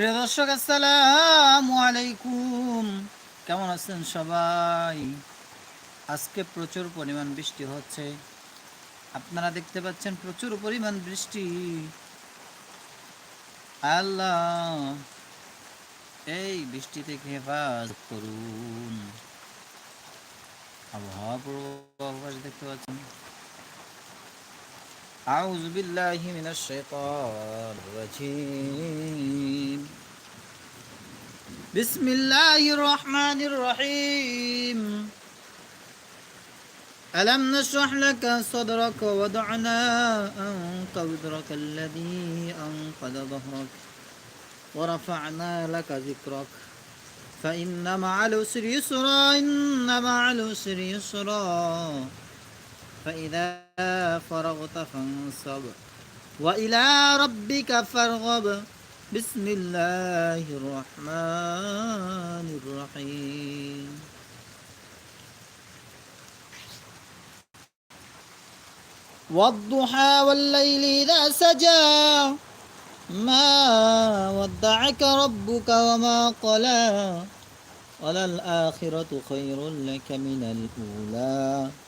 প্রিয় দর্শক, আসসালামু আলাইকুম। কেমন আছেন সবাই? আজকে প্রচুর পরিমাণ বৃষ্টি হচ্ছে। আপনারা দেখতে পাচ্ছেন প্রচুর পরিমাণ বৃষ্টি। আল্লাহ, এই বৃষ্টি থেকে হেফাজত করুন? আবহাওয়া পূর্বাভাস দেখতে পাচ্ছেন। أعوذ بالله من الشيطان الرجيم بسم الله الرحمن الرحيم ألم نشرح لك صدرك وضعنا عنك وزرك الذي أنقذ ظهرك ورفعنا لك ذكرك فإن مع العسر يسرا إن مع العسر يسرا فإذا فرغت فانصب. وإلى ربك فارغب. بسم الله الرحمن الرحيم. والضحى والليل إذا سجى. ما ودعك ربك وما قلى. وللآخرة خير لك من الأولى.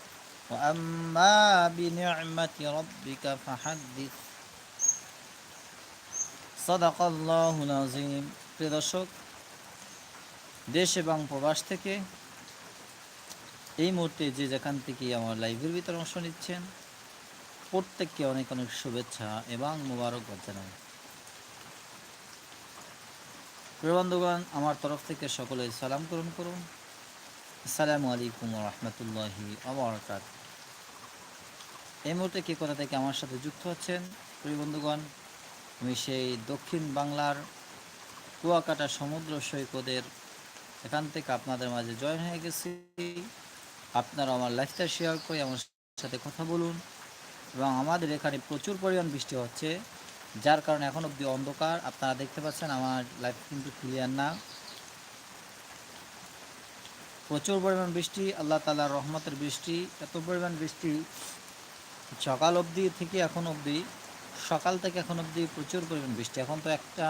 وأما بنعمة ربك فحدث صدق الله العظيم প্রিয় দর্শক দেশ এবং প্রবাস থেকে এই মুহূর্তে যে যেখান থেকে আমার লাইভের ভিতরে অংশ নিচ্ছেন প্রত্যেককে অনেক অনেক শুভেচ্ছা এবং মোবারকবাদ জানাই প্রিয় বন্ধুগণ আমার তরফ থেকে সকলে সালাম করুন করুন আসসালামু আলাইকুম রহমতুল্লাহি আবরকাত এই মুহূর্তে কে কোথা থেকে আমার সাথে যুক্ত হচ্ছেন প্রিয় বন্ধুগণ, আমি সেই দক্ষিণ বাংলার কুয়াকাটা সমুদ্র সৈকতের এখান থেকে আপনাদের মাঝে জয়েন হয়ে গেছি। আপনারা আমার লাইফটা শেয়ার করে আমার সাথে কথা বলুন এবং আমাদের এখানে প্রচুর পরিমাণ বৃষ্টি হচ্ছে, যার কারণে এখন অবধি অন্ধকার। আপনারা দেখতে পাচ্ছেন আমার লাইফ কিন্তু ক্লিয়ার না। প্রচুর পরিমাণ বৃষ্টি, আল্লাহ তালার রহমতের বৃষ্টি, এত পরিমাণ বৃষ্টি সকাল অবধি থেকে এখন অবধি, সকাল থেকে এখন অবধি প্রচুর পরিমাণ বৃষ্টি। এখন তো একটা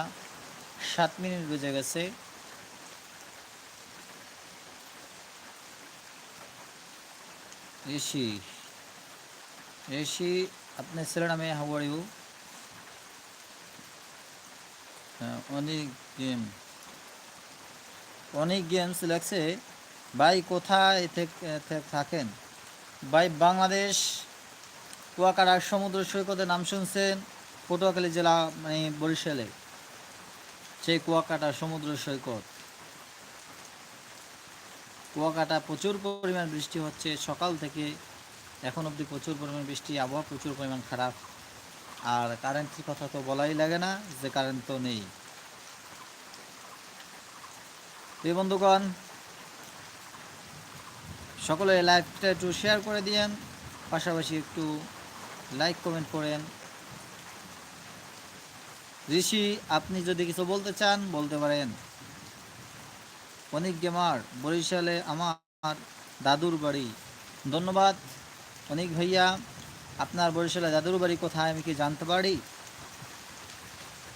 সাত মিনিট বেজে গেছে। ঋষি ঋষি আপনার নামে হাউ আর ইউ অনেক গেম অনেক গেমস লাগছে। ভাই, কোথায় থেকে থাকেন? ভাই, বাংলাদেশ কুয়াকাটার সমুদ্র সৈকতের নাম শুনছেন পটুয়াখালী জেলা মানে বরিশালে, সেই কুয়াকাটা সমুদ্র সৈকত। কুয়াকাটা প্রচুর পরিমাণ বৃষ্টি হচ্ছে, সকাল থেকে এখন অবধি প্রচুর পরিমাণ বৃষ্টি, আবহাওয়া প্রচুর পরিমাণ খারাপ। আর কারেন্টের কথা তো বলাই লাগে না, যে কারেন্ট তো নেই। প্রিয় বন্ধুগণ, সকলে লাইভটা একটু শেয়ার করে দিয়েন, পাশাপাশি একটু লাইক কমেন্ট করেন। ঋষি, আপনি যদি কিছু বলতে চান, বলতে পারেন। অনেক গেমার বরিশালে আমার দাদুর বাড়ি। ধন্যবাদ। অনেক ভাইয়া, আপনার বরিশালে দাদুর বাড়ি কোথায় আমি কি জানতে পারি?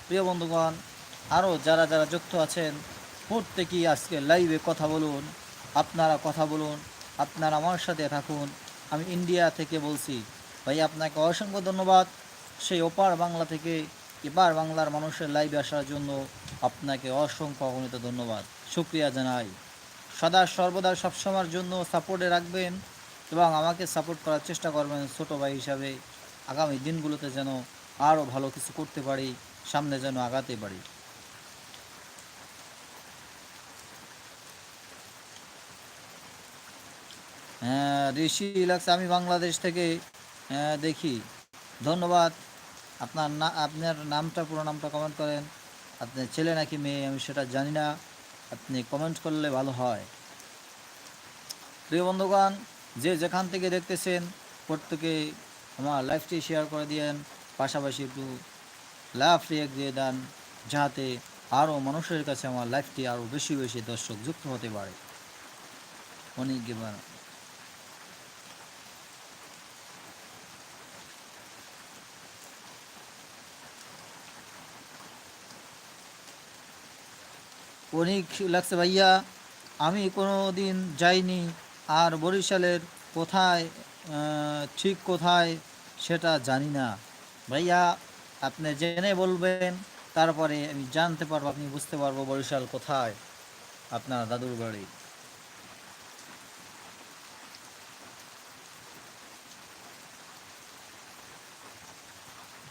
প্রিয় বন্ধুগণ আরও যারা যারা যুক্ত আছেন, প্রত্যেকেই আজকে লাইভে কথা বলুন, আপনারা কথা বলুন, আপনারা আমার সাথে থাকুন। আমি ইন্ডিয়া থেকে বলছি। ভাই, আপনাকে অসংখ্য ধন্যবাদ। সেই ওপার বাংলা থেকে এপার বাংলার মানুষের লাইভে আসার জন্য আপনাকে অসংখ্য অগণিত ধন্যবাদ। শুক্রিয়া জানাই। সদা সর্বদা সবসময়ের জন্য সাপোর্টে রাখবেন এবং আমাকে সাপোর্ট করার চেষ্টা করবেন ছোট ভাই হিসাবে। আগামী দিনগুলোতে যেন আরও ভালো কিছু করতে পারি, সামনে যেন আগাতে পারি। হ্যাঁ ঋষি লাগছে আমি বাংলাদেশ থেকে দেখি। ধন্যবাদ। আপনার না, আপনার নামটা, পুরো নামটা কমেন্ট করেন। আপনার ছেলে নাকি মেয়ে, আমি সেটা জানি না। আপনি কমেন্ট করলে ভালো হয়। প্রিয় বন্ধুগণ, যে যেখান থেকে দেখতেছেন, প্রত্যেকে আমার লাইফটি শেয়ার করে দিয়েন। পাশাপাশি একটু লাভ রিয়েক্ট দিয়ে দেন যাতে আরও মানুষের কাছে আমার লাইফটি আরও বেশি বেশি দর্শক যুক্ত হতে পারে। অনেক অনেক লাগছে, ভাইয়া, আমি কোনো দিন যাইনি, আর বরিশালের কোথায় ঠিক কোথায় সেটা জানি না। ভাইয়া, আপনি জেনে বলবেন, তারপরে আমি জানতে পারব, আপনি বুঝতে পারব বরিশাল কোথায় আপনার দাদুর বাড়ি।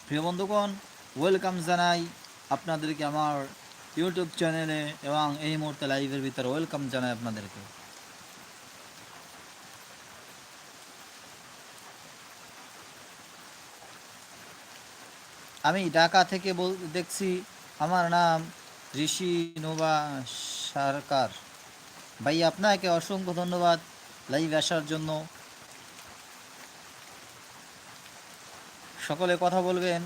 প্রিয় বন্ধুগণ, ওয়েলকাম জানাই আপনাদেরকে আমার ইউটিউব চ্যানেলে এবং এই মুহূর্তে লাইভের ভিতরে ওয়েলকাম জানাই আপনাদেরকে। আমি ঢাকা থেকে বল, দেখছি আমার নাম ঋষি নোভা সরকার। ভাই, আপনাকে অসংখ্য ধন্যবাদ লাইভ আসার জন্য। সকলে কথা বলবেন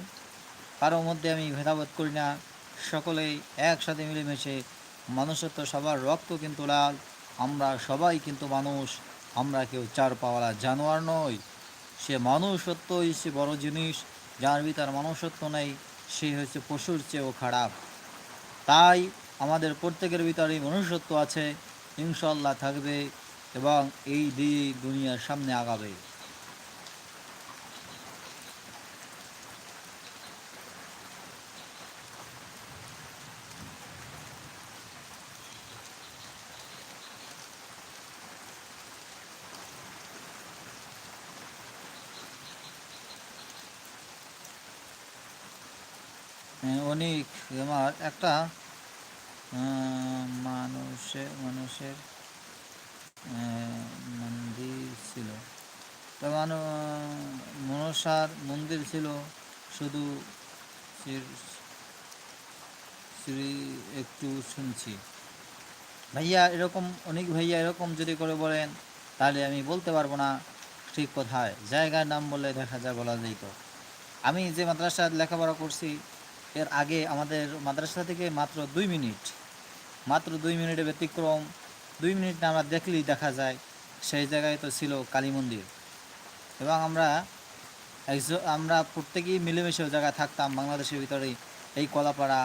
কারোর মধ্যে আমি ভেদাভেদ করি না। সকলেই একসাথে মিলেমিশে মানুষের তো সবার রক্ত কিন্তু লাল, আমরা সবাই কিন্তু মানুষ, আমরা কেউ চার পাওয়ালা জানোয়ার নই। সে মানুষত্বই সে বড় জিনিস, যার ভিতর মানুষত্ব নেই, সে হচ্ছে পশুর চেয়েও খারাপ। তাই আমাদের প্রত্যেকের ভিতরেই মনুষ্যত্ব আছে ইনশাল্লাহ থাকবে এবং এই দিয়ে দুনিয়ার সামনে আগাবে। অনেক আমার একটা মানুষের মানুষের মন্দির ছিল। তো মানু, মনসার মন্দির ছিল শুধু শ্রী- শ্রী একটু শুনছি। ভাইয়া এরকম, অনেক ভাইয়া এরকম যদি করে বলেন, তাহলে আমি বলতে পারব না ঠিক কোথায়। জায়গার নাম বললে দেখা যায় বলা যেত আমি যে মাদ্রাসায় লেখাপড়া করছি এর আগে আমাদের মাদ্রাসা থেকে মাত্র দুই মিনিট, মাত্র দুই মিনিটের ব্যতিক্রম, দুই মিনিট না আমরা দেখলেই দেখা যায় সেই জায়গায় তো ছিল কালী মন্দির। এবং আমরা আমরা প্রত্যেকেই মিলেমিশে ওই জায়গায় থাকতাম, বাংলাদেশের ভিতরে এই কলাপাড়া,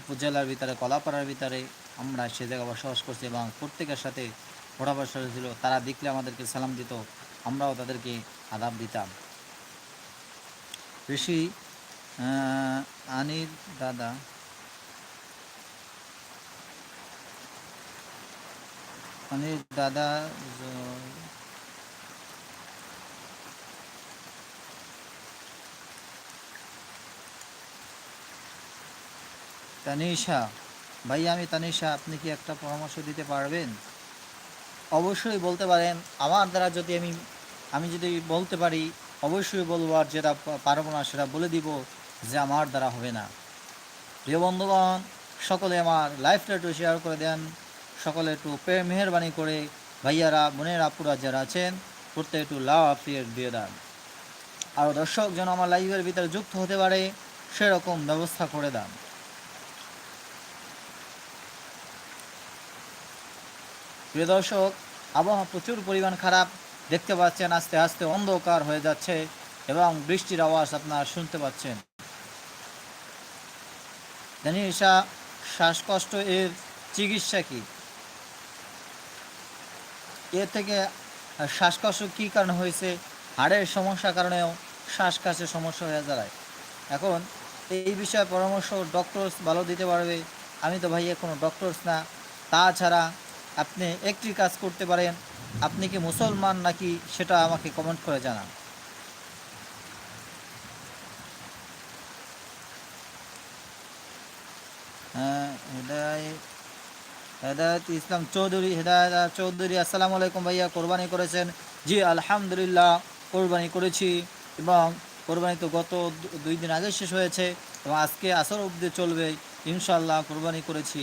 উপজেলার ভিতরে, কলাপাড়ার ভিতরে আমরা সে জায়গায় বসবাস করছি এবং প্রত্যেকের সাথে ওঠাবসা ছিল, তারা দেখলে আমাদেরকে সালাম দিত, আমরাও তাদেরকে আদাব দিতাম। ঋষি আনির দাদা। আনির দাদা তানিশা ভাই আমি তানিশা, আপনি কি একটা পরামর্শ দিতে পারবেন? অবশ্যই বলতে পারেন, আমার দ্বারা যদি আমি আমি যদি বলতে পারি, অবশ্যই বলব, আর যেটা পারব না সেটা বলে দিব। যে আমার দ্বারা হবে না। প্রিয় বন্ধুগণ, সকলে আমার লাইফটা একটু শেয়ার করে দেন। সকলে একটু প্রেম, মেহরবানি করে ভাইয়ারা, বোনের, আপুরা যারা আছেন প্রত্যেক একটু লাভ আপিয়ার দিয়ে দেন। আর দর্শক যেন আমার লাইভের ভিতরে যুক্ত হতে পারে, সেরকম ব্যবস্থা করে দেন। প্রিয় দর্শক, আবহাওয়া প্রচুর পরিমাণ খারাপ। দেখতে পাচ্ছেন, আস্তে আস্তে অন্ধকার হয়ে যাচ্ছে এবং বৃষ্টির আওয়াজ আপনারা শুনতে পাচ্ছেন। জানিসা শ্বাসকষ্ট এর চিকিৎসা কি? এর থেকে শ্বাসকষ্ট কী কারণে হয়েছে? হাড়ের সমস্যার কারণেও শ্বাসকাশের সমস্যা হয়ে দাঁড়ায়। এখন এই বিষয়ে পরামর্শ ডক্টরস ভালো দিতে পারবে। আমি তো ভাইয়া কোনো ডক্টরস না। তাছাড়া আপনি একটি কাজ করতে পারেন। আপনি কি মুসলমান নাকি সেটা আমাকে কমেন্ট করে জানান। হ্যাঁ, হেদায়ত ইসলাম চৌধুরী, হেদায়ত, চৌধুরী, আসসালামু আলাইকুম ভাইয়া, কোরবানি করেছেন। জি, আলহামদুলিল্লাহ, কোরবানি করেছি এবং কোরবানি তো গত দুই দিন আগে শেষ হয়েছে এবং আজকে আসর অবধি চলবে ইনশাল্লাহ কোরবানি করেছি।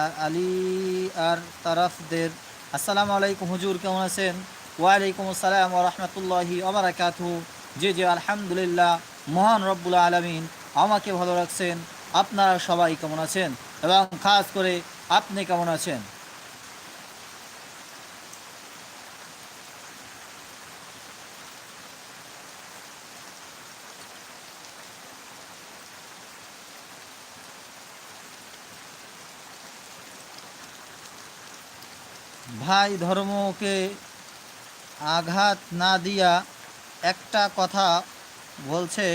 আর আলী আর তারাফদের, আসসালামু আলাইকুম হুজুর, কেমন আছেন? ওয়ালাইকুম আসসালাম রহমতুল্লাহি ওবরাকাতু জি জি, আলহামদুলিল্লাহ। মহান রব্বুল আলমিন আমাকে ভালো রাখছেন। আপনারা সবাই কেমন আছেন? এবং খাস করে আপনি কেমন আছেন? ভাই ধর্মকে আঘাত না দিয়া একটা কথা বলছে,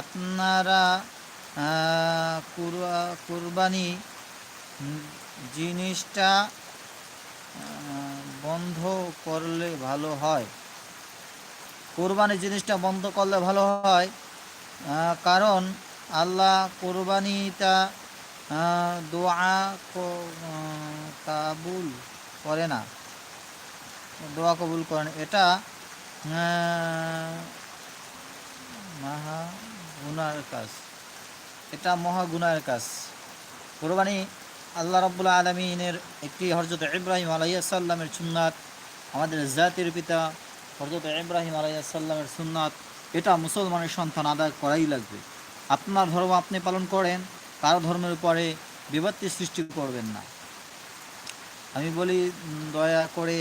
আপনারা কুরবানি জিনিসটা বন্ধ করলে ভালো হয়। কোরবানি জিনিসটা বন্ধ করলে ভালো হয় কারণ আল্লাহ কোরবানিটা দোয়া কাবুল করে না। দোয়া কবুল করেন। এটা আহ, মহা গুনার কাজ। এটা মহা গুনার কাজ। কোরবানি আল্লাহ রব্বুল্লা আলমিনের একটি হরজত ইব্রাহিম আলাইসাল্লামের সুন্নাত আমাদের জাতির পিতা হরজত ইব্রাহিম আলাইসাল্লামের সুন্নাত এটা মুসলমানের সন্তান আদায় করাই লাগবে। আপনার ধর্ম আপনি পালন করেন কারও ধর্মের উপরে বিপত্তি সৃষ্টি করবেন না। আমি বলি দয়া করে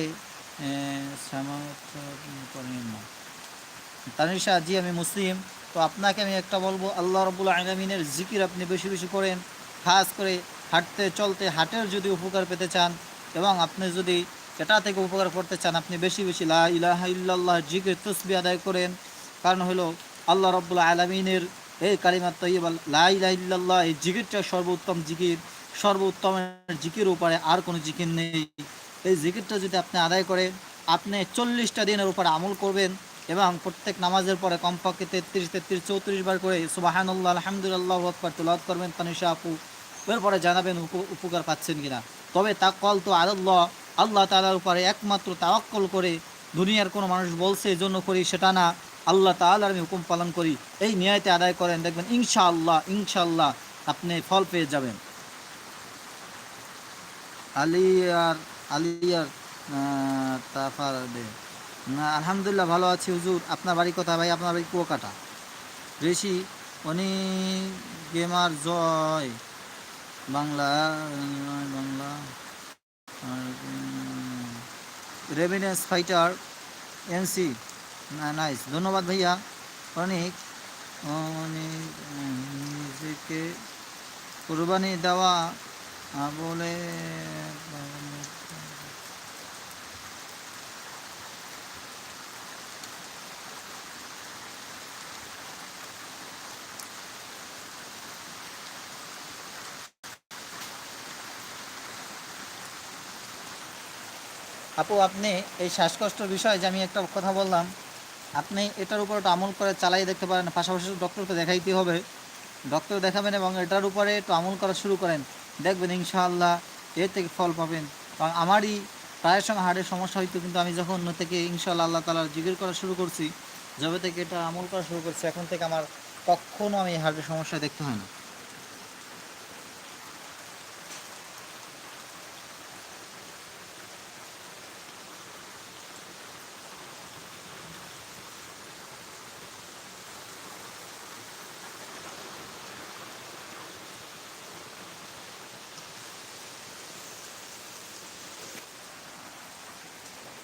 তানিশা জি আমি মুসলিম, তো আপনাকে আমি একটা বলব, আল্লাহ রবুল আলমিনের জিকির আপনি বেশি বেশি করেন খাস করে হাঁটতে চলতে, হাটের যদি উপকার পেতে চান, এবং আপনি যদি এটা থেকে উপকার করতে চান, আপনি বেশি বেশি লা ইলাহা ইল্লাল্লাহ জিকির তসবি আদায় করেন। কারণ হলো, আল্লাহ রব্বুল আলমিনের এই কালিমাত তৈব লা ইলাহা ইল্লাল্লাহ এই জিকিরটা সর্বোত্তম জিকির, সর্বোত্তমের জিকির উপরে আর কোনো জিকির নেই। এই জিকিরটা যদি আপনি আদায় করেন আপনি চল্লিশটা দিনের উপর আমল করবেন এবং প্রত্যেক নামাজের পরে কমপক্ষে তেত্রিশ তেত্রিশ, চৌত্রিশ বার করে সুবাহানুল্লাহ, আলহামদুলিল্লাহ আকবর তুলাত করবেন, তানিশা আপু। এরপরে জানাবেন উপকার পাচ্ছেন কিনা। তবে তা কল তো আল্লাহ আল্লাহ তালার উপরে একমাত্র তাওয়াক্কল করে দুনিয়ার কোনো মানুষ বলছে, এই জন্য করি, সেটা না। আল্লাহ তাআলার আমি হুকুম পালন করি। এই নিয়ায়তে আদায় করেন, দেখবেন ইনশাআল্লাহ ইনশাআল্লাহ আপনি ফল পেয়ে যাবেন। আলী আর আলী আর তাফার দে। না, আলহামদুলিল্লাহ ভালো আছি, হুজুর। আপনার বাড়ি কোথায় ভাই? আপনার বাড়ি কুয়াকাটা। ঋষি, উনি গেমার জয়। বাংলা বাংলা রেভিনেন্স ফাইটার এনসি নাইস ধন্যবাদ ভাইয়া। অনেক অনেক নিজেকে কোরবানি দেওয়া বলে আপু, আপনি এই শ্বাসকষ্টের বিষয়ে যে আমি একটা কথা বললাম, আপনি এটার উপর একটু আমল করে চালাই দেখতে পারেন। পাশাপাশি ডক্টরকে দেখাইতে হবে। ডক্টর দেখাবেন এবং এটার উপরে একটু আমল করা শুরু করেন। দেখবেন ইনশাআল্লাহ এর থেকে ফল পাবেন। কারণ আমারই প্রায় সঙ্গে হার্টের সমস্যা হইতো, কিন্তু আমি যখন অন্য থেকে ইনশাআল্লাহ আল্লাহ তালার জিকির করা শুরু করছি, যবে থেকে এটা আমল করা শুরু করছি, এখন থেকে আমার কখনো আমি হার্টের সমস্যা দেখতে হয় না।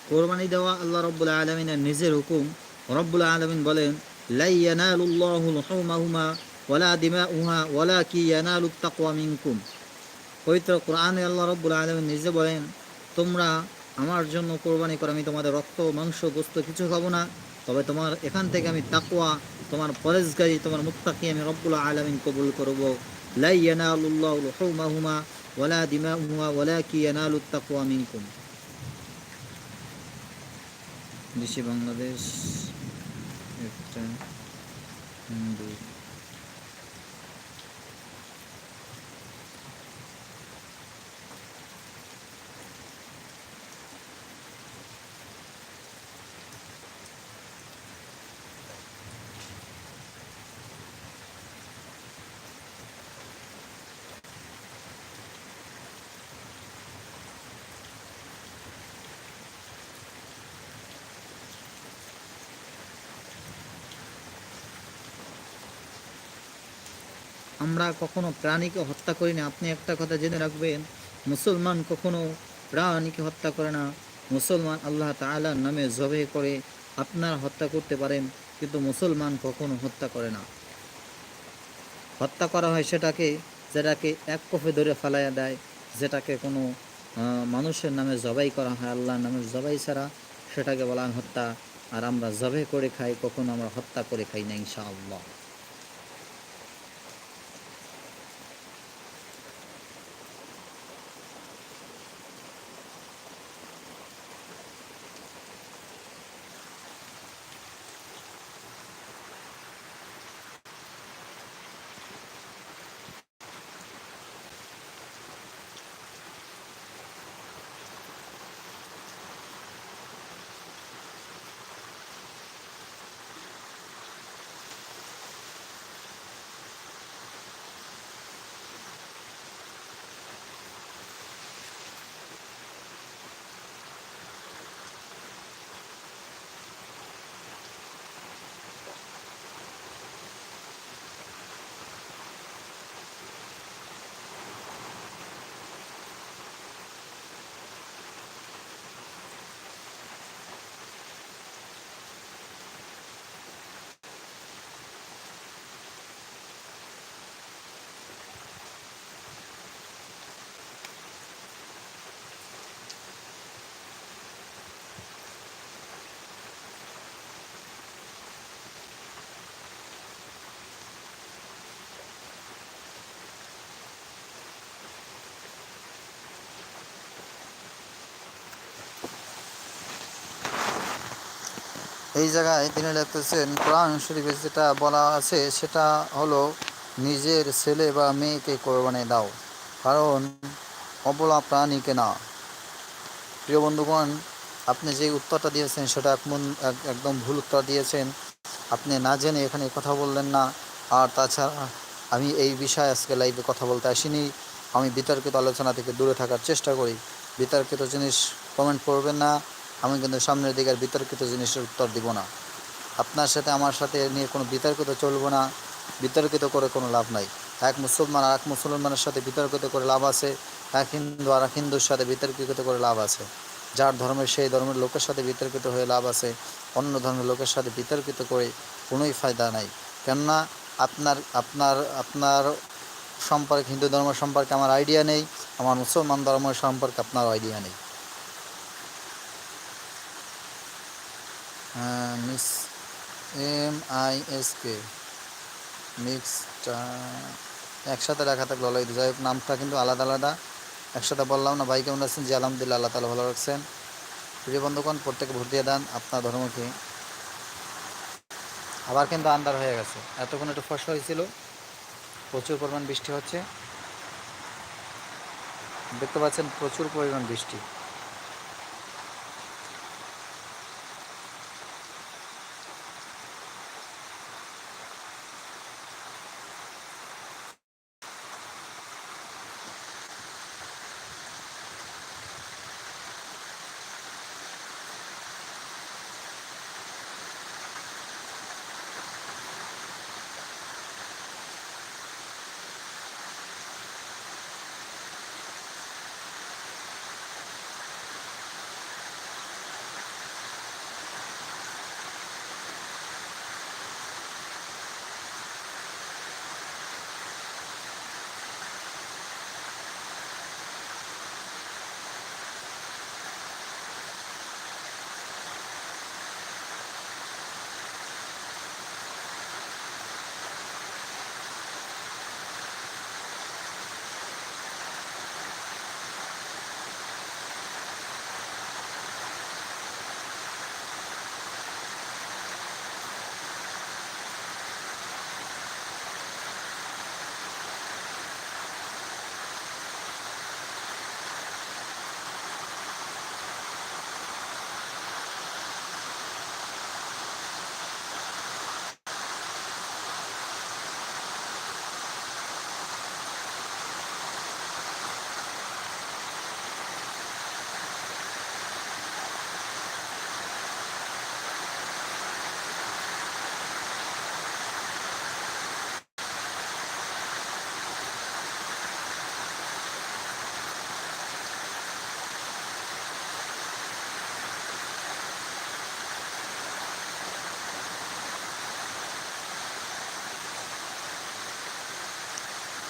কোরবানি দেওয়া আল্লাহ রব্বুল আলমিনের নিজের হুকুম। রব্বুল আলমিন বলেন ওয়ালা দিমাউহা ওয়ালা কি মিনকুম। পবিত্র কোরআনে আল্লাহ রব্বুল আলমিন নিজে বলেন, তোমরা আমার জন্য কোরবানি করো, আমি তোমাদের রক্ত, মাংস, গোস্ত কিছু খাব না। তবে তোমার, এখান থেকে আমি তাকুয়া তোমার পরেশগারি, তোমার মুত্তাকি আমি রব্বুল আলমিন কবুল করব। লাই ইয়ানালুল্লাহু লুহুমাহুমা দিমা দিমাউহা ওয়ালা কি ইয়ানালুত তাকওয়া মিনকুম। দেশে বাংলাদেশ একটা হিন্দু আমরা কখনো প্রাণীকে হত্যা করি না আপনি একটা কথা জেনে রাখবেন, মুসলমান কখনো প্রাণীকে হত্যা করে না। মুসলমান আল্লাহ তাআলার নামে জবে করে আপনারা হত্যা করতে পারেন, কিন্তু মুসলমান কখনো হত্যা করে না। হত্যা করা হয় সেটাকে, যেটাকে এক কফে ধরে ফেলাইয়া দেয়, যেটাকে কোনো মানুষের নামে জবাই করা হয়, আল্লাহর নামে জবাই ছাড়া। সেটাকে বলা হত্যা। আর আমরা জবে করে খাই, কখনো আমরা হত্যা করে খাই না, ইনশাআল্লাহ। এই জায়গায় তিনি লিখতেছেন, কোরআন শরীফে যেটা বলা আছে সেটা হলো নিজের ছেলে বা মেয়েকে কোরবানি দাও, কারণ অবলা প্রাণীকে না প্রিয় বন্ধুগণ, আপনি যে উত্তরটা দিয়েছেন সেটা একদম ভুল উত্তর দিয়েছেন। আপনি না জেনে এখানে কথা বললেন না। আর তাছাড়া আমি এই বিষয়ে আজকে লাইভে কথা বলতে আসিনি। আমি বিতর্কিত আলোচনা থেকে দূরে থাকার চেষ্টা করি। বিতর্কিত জিনিস কমেন্ট করবেন না। আমি কিন্তু সামনের দিকে আর বিতর্কিত জিনিসের উত্তর দিব না। আপনার সাথে আমার সাথে নিয়ে কোনো বিতর্কিত চলবো না। বিতর্কিত করে কোনো লাভ নাই। এক মুসলমান আর এক মুসলমানের সাথে বিতর্কিত করে লাভ আছে। এক হিন্দু আর এক হিন্দুর সাথে বিতর্কিত করে লাভ আছে। যার ধর্মের সেই ধর্মের লোকের সাথে বিতর্কিত হয়ে লাভ আছে। অন্য ধর্মের লোকের সাথে বিতর্কিত করে কোনোই ফায়দা নাই। কেননা আপনার আপনার আপনার সম্পর্কে, হিন্দু ধর্ম সম্পর্কে আমার আইডিয়া নেই। আমার মুসলমান ধর্ম সম্পর্কে আপনার আইডিয়া নেই। Miss M I S K মিক্সটা একসাথে লেখা থাকলে হইতো। যাই হোক, নামটা কিন্তু আলাদা আলাদা। একসাথে বললাম না, ভাই কেমন আছেন? জি, আলহামদুলিল্লাহ, আল্লাহ তালা ভালো রাখছেন। প্রিয় বন্ধুগণ প্রত্যেকে ভোট দিয়ে দেন, আপনার ধর্মকে। আবার কিন্তু আন্দার হয়ে গেছে। এতক্ষণ একটু ফসল হয়েছিল। প্রচুর পরিমাণ বৃষ্টি হচ্ছে। দেখতে পাচ্ছেন, প্রচুর পরিমাণ বৃষ্টি।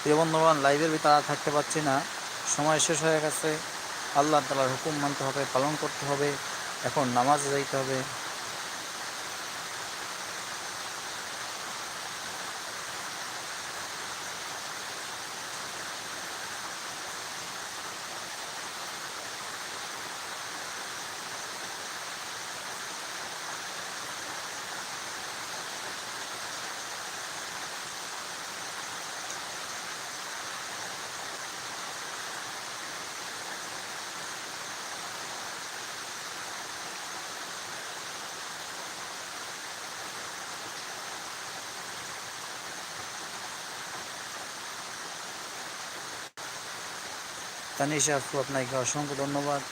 প্রিয় বন্ধুবান লাইভের ভিতরে আর থাকতে পারছি না। সময় শেষ হয়ে গেছে। আল্লাহ তালার হুকুম মানতে হবে, পালন করতে হবে। এখন নামাজ যাইতে হবে। তানিশা আপু আপনাকে অসংখ্য ধন্যবাদ।